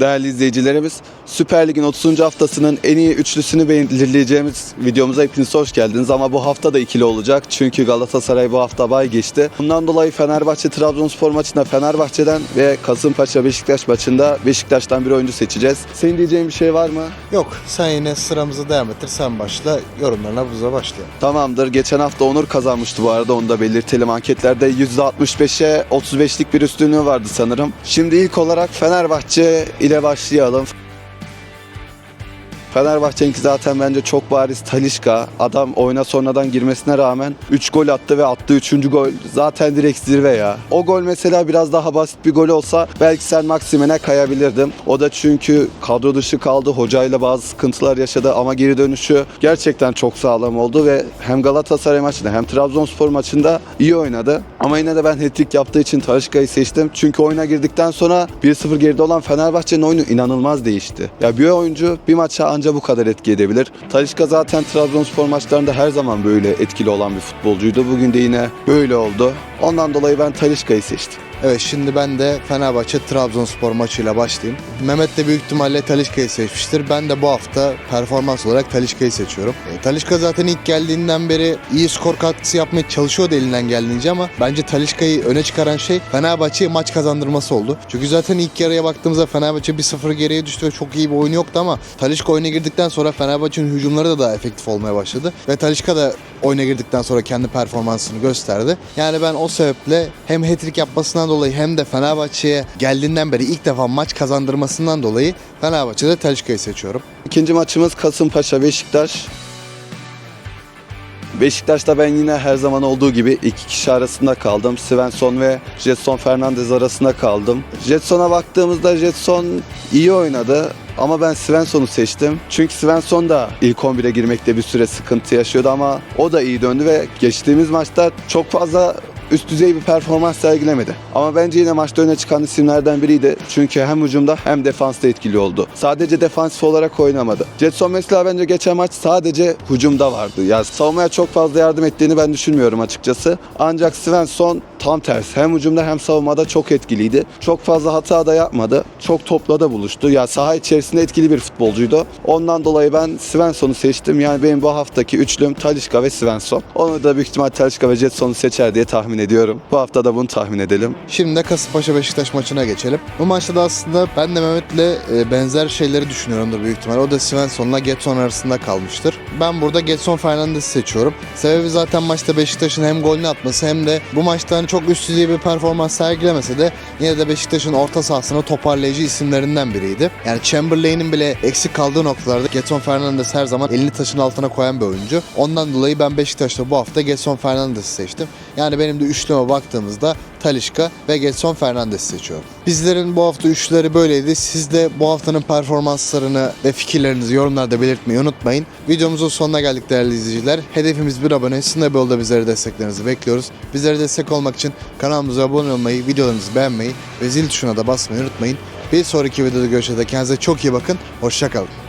Değerli izleyicilerimiz, Süper Lig'in 30. haftasının en iyi üçlüsünü belirleyeceğimiz videomuza hepiniz hoş geldiniz. Ama bu hafta da ikili olacak çünkü Galatasaray bu hafta bay geçti. Bundan dolayı Fenerbahçe Trabzonspor maçında Fenerbahçe'den ve Kasımpaşa Beşiktaş maçında Beşiktaş'tan bir oyuncu seçeceğiz. Senin diyeceğin bir şey var mı? Yok sen yine sıramızı devam ettir sen başla yorumlarına buza başlayalım. Tamamdır. Geçen hafta Onur kazanmıştı bu arada onu da belirtelim. Anketlerde %65'e 35'lik bir üstünlüğü vardı sanırım. Şimdi ilk olarak Fenerbahçe ile başlayalım. Fenerbahçe'ninki zaten bence çok bariz Talişka. Adam oyuna sonradan girmesine rağmen 3 gol attı ve attığı 3. gol zaten direkt zirve ya. O gol mesela biraz daha basit bir gol olsa belki sen Maksimen'e kayabilirdim. O da çünkü kadro dışı kaldı. Hocayla bazı sıkıntılar yaşadı ama geri dönüşü gerçekten çok sağlam oldu ve hem Galatasaray maçında hem Trabzonspor maçında iyi oynadı. Ama yine de ben hat-trick yaptığı için Talişka'yı seçtim. Çünkü oyuna girdikten sonra 1-0 geride olan Fenerbahçe'nin oyunu inanılmaz değişti. Ya bir oyuncu bir maça anca bu kadar etki edebilir. Talişka zaten Trabzonspor maçlarında her zaman böyle etkili olan bir futbolcuydu. Bugün de yine böyle oldu. Ondan dolayı ben Talişka'yı seçtim. Evet şimdi ben de Fenerbahçe Trabzonspor maçıyla başlayayım. Mehmet de büyük ihtimalle Talişka'yı seçmiştir. Ben de bu hafta performans olarak Talişka'yı seçiyorum. E, Talişka zaten ilk geldiğinden beri iyi skor katkısı yapmaya çalışıyordu elinden geldiğince ama bence Talişka'yı öne çıkaran şey Fenerbahçe'ye maç kazandırması oldu. Çünkü zaten ilk yarıya baktığımızda Fenerbahçe 1-0 geriye düştü ve çok iyi bir oyunu yoktu ama Talişka oyuna girdikten sonra Fenerbahçe'nin hücumları da daha efektif olmaya başladı. Ve Talişka da oyuna girdikten sonra kendi performansını gösterdi. Yani ben o sebeple hem hat-trick yapmasından dolayı hem de Fenerbahçe'ye geldiğinden beri ilk defa maç kazandırmasından dolayı Fenerbahçe'de Talişka'yı seçiyorum. İkinci maçımız Kasımpaşa Beşiktaş. Beşiktaş'ta ben yine her zaman olduğu gibi iki kişi arasında kaldım. Svensson ve Jetson Fernandez arasında kaldım. Jetson'a baktığımızda Jetson iyi oynadı. Ama ben Svensson'u seçtim. Çünkü Svensson da ilk 11'e girmekte bir süre sıkıntı yaşıyordu ama o da iyi döndü ve geçtiğimiz maçta çok fazla üst düzey bir performans sergilemedi. Ama bence yine maçta öne çıkan isimlerden biriydi. Çünkü hem hücumda hem defansta etkili oldu. Sadece defansif olarak oynamadı. Jetson mesela bence geçen maç sadece hücumda vardı. Yani savunmaya çok fazla yardım ettiğini ben düşünmüyorum açıkçası. Ancak Svensson tam tersi. Hem hücumda hem savunmada çok etkiliydi. Çok fazla hata da yapmadı. Çok topla da buluştu. Ya saha içerisinde etkili bir futbolcuydu. Ondan dolayı ben Svensson'u seçtim. Yani benim bu haftaki üçlüm Talişka ve Svensson. Onu da büyük ihtimal Talişka ve Jetson'u seçer diye tahmin ediyorum. Bu hafta da bunu tahmin edelim. Şimdi de Kasımpaşa Beşiktaş maçına geçelim. Bu maçta da aslında ben de Mehmet'le e, benzer şeyleri düşünüyorumdur büyük ihtimal. O da Svensson'la Getson arasında kalmıştır. Ben burada Getson Fernandez'i seçiyorum. Sebebi zaten maçta Beşiktaş'ın hem golünü atması hem de bu maçta hani çok üst düzey bir performans sergilemese de yine de Beşiktaş'ın orta sahasını toparlayıcı isimlerinden biriydi. Yani Chamberlain'in bile eksik kaldığı noktalarda Getson Fernandez her zaman elini taşın altına koyan bir oyuncu. Ondan dolayı ben Beşiktaş'ta bu hafta Getson Fernandez'i seçtim. Yani benim de üçlüme baktığımızda Talişka ve Getson Fernandez'i seçiyorum. Bizlerin bu hafta üçlüleri böyleydi. Siz de bu haftanın performanslarını ve fikirlerinizi yorumlarda belirtmeyi unutmayın. Videomuzun sonuna geldik değerli izleyiciler. Hedefimiz bir abone. Sizin de bizlere desteklerinizi bekliyoruz. Bizlere destek olmak için kanalımıza abone olmayı, videolarımızı beğenmeyi ve zil tuşuna da basmayı unutmayın. Bir sonraki videoda görüşürüz. Kendinize çok iyi bakın. Hoşçakalın.